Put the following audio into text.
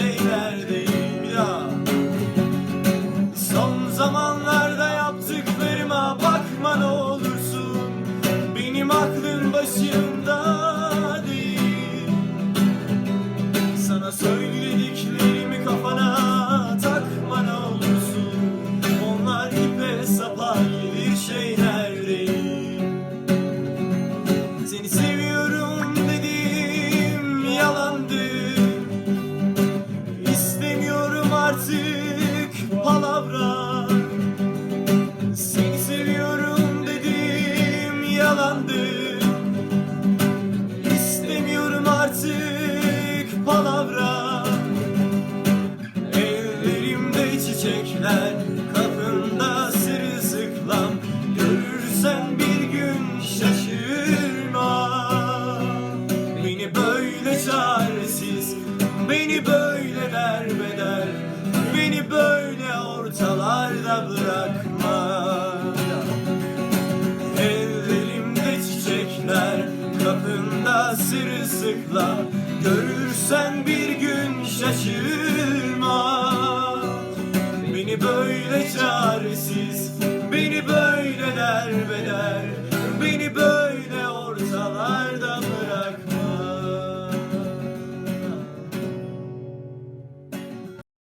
şeyler değil ya. Son zamanlarda yaptıklarıma bakma ne olursun. Benim aklım başımda değil. Sana söylediklerimi kafana takma ne olursun. Onlar ipe sapa gelir şeyler Seni seviyorum Artık palavra Seni seviyorum dediğim yalandı. İstemiyorum artık palavra Ellerimde çiçekler Kapında sırılsıklam. Görürsen bir gün şaşırma Beni böyle çaresiz Beni böyle derbeder ortalarda bırakma. Ellerimde çiçekler Kapında sırılsıklam Görürsen bir gün şaşırma. Beni böyle çaresiz